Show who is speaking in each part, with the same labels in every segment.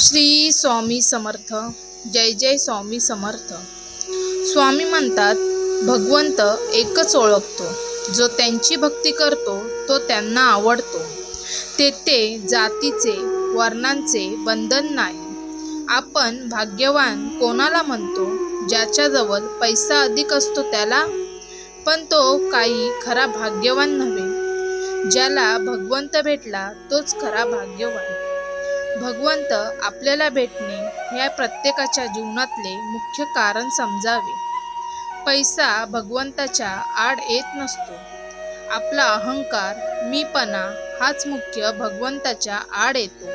Speaker 1: श्री स्वामी समर्थ जय जय स्वामी समर्थ. स्वामी म्हणतात भगवंत एकच ओळखतो. जो त्यांची भक्ती करतो तो त्यांना आवडतो. तेथे जातीचे वर्णांचे बंधन नाही. आपण भाग्यवान कोणाला म्हणतो? ज्याच्याजवळ पैसा अधिक असतो त्याला? पण तो काही खरा भाग्यवान नव्हे. ज्याला भगवंत भेटला तोच खरा भाग्यवान. भगवंत आपल्याला भेटणे या प्रत्येकाच्या जीवनातले मुख्य कारण समजावे. पैसा भगवंताच्या आड येत नसतो. आपला अहंकार मीपणा हाच मुख्य भगवंताच्या आड येतो.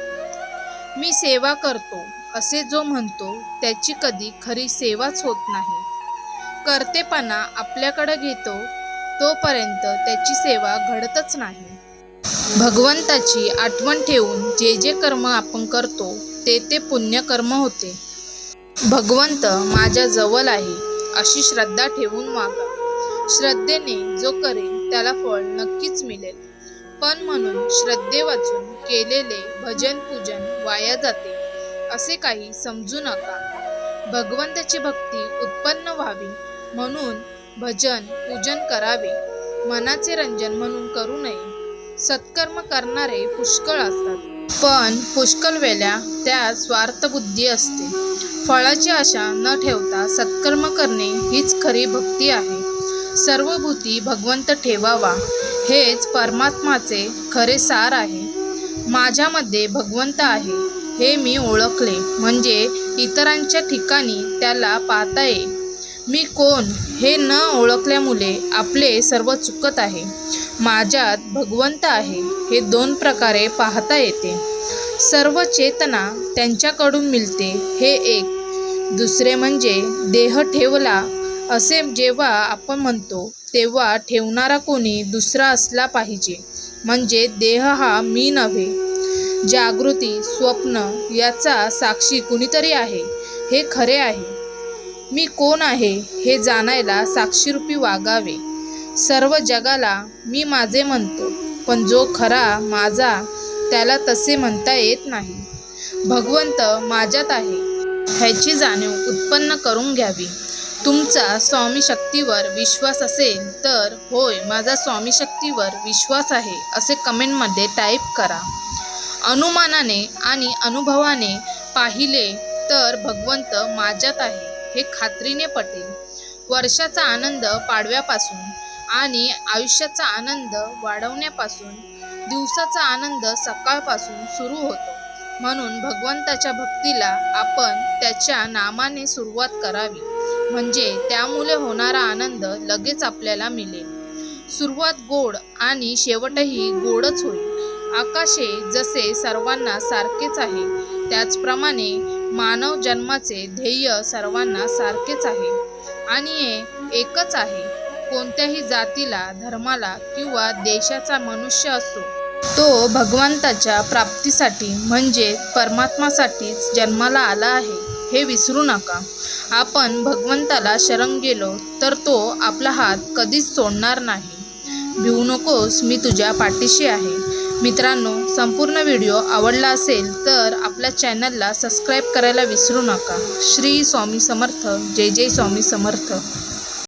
Speaker 1: मी सेवा करतो असे जो म्हणतो त्याची कधी खरी सेवाच होत नाही. करतेपणा आपल्याकडे घेतो तोपर्यंत त्याची सेवा घडतच नाही. भगवंताची आठवण ठेवून जे जे कर्म आपण करतो ते ते पुण्यकर्म होते. भगवंत माझ्या जवळ आहे अशी श्रद्धा ठेवून वागा. श्रद्धेने जो करेल त्याला फळ नक्कीच मिळेल. पण म्हणून श्रद्धे वाचून केलेले भजन पूजन वाया जाते असे काही समजू नका. भगवंताची भक्ती उत्पन्न व्हावी म्हणून भजन पूजन करावे. मनाचे रंजन म्हणून करू नये. सत्कर्म करणारे पुष्कळ असतात. पण पुष्कळ वेळा त्यात स्वार्थबुद्धी असते. फळाची आशा न ठेवता सत्कर्म करणे हीच खरी भक्ती आहे. सर्व भूती भगवंत ठेवावा हेच परमात्माचे खरे सार आहे. माझ्यामध्ये भगवंत आहे हे मी ओळखले म्हणजे इतरांच्या ठिकाणी त्याला पाहता ये. मी कोण हे न ओळखल्यामुळे आपले सर्व चुकत आहे. माझ्यात भगवंत आहे हे दोन प्रकारे पाहता येते. सर्व चेतना त्यांच्याकडून मिळते. हे एक. दुसरे म्हणजे देह ठेवला असे जेव्हा आपण म्हणतो तेव्हा ठेवणारा कोणी दुसरा असला पाहिजे. म्हणजे देह हा मी नव्हे. जागृती स्वप्न याचा साक्षी कुणीतरी आहे. हे खरे आहे. मी कोण आहे हे जाणायला साक्षीरूपी वागावे. सर्व जगाला मी माझे म्हणतो पण जो खरा माझा त्याला तसे म्हणता येत नाही. भगवंत माझ्यात आहे. ह्याची जाणीव उत्पन्न करून घ्यावी. तुमचा स्वामी शक्तीवर विश्वास असेल तर होय माझा स्वामी शक्तीवर विश्वास आहे असे कमेंटमध्ये टाईप करा. अनुमानाने आणि अनुभवाने पाहिले तर भगवंत माझ्यात आहे हे खात्रीने पटेल. वर्षाचा आनंद पाडव्यापासून आणि आयुष्याचा आनंद वाढवण्यापासून दिवसाचा आनंद सकाळपासून सुरू होतो. म्हणून भगवंताच्या भक्तीला आपण त्याच्या नामाने सुरुवात करावी. म्हणजे त्यामुळे होणारा आनंद लगेच आपल्याला मिळेल सुरुवात गोड आणि शेवटही गोडच होईल. आकाशे जसे सर्वांना सारखेच आहे त्याचप्रमाणे मानव जन्माचे ध्येय सर्वांना सारखेच आहे. आणि हे एकच आहे. कोणत्याही जातीला धर्माला किंवा देशाचा मनुष्य असो तो भगवंताच्या प्राप्तीसाठी म्हणजे परमात्मासाठीच जन्माला आला आहे हे विसरू नका. आपण भगवंताला शरण गेलो तर तो आपला हात कधीच सोडणार नाही. भिवू नकोस मी तुझ्या पाठीशी आहे. मित्रांनो संपूर्ण व्हिडिओ आवडला असेल तर आपल्या चॅनलला सबस्क्राईब करायला विसरू नका. श्री स्वामी समर्थ जय जय स्वामी समर्थ.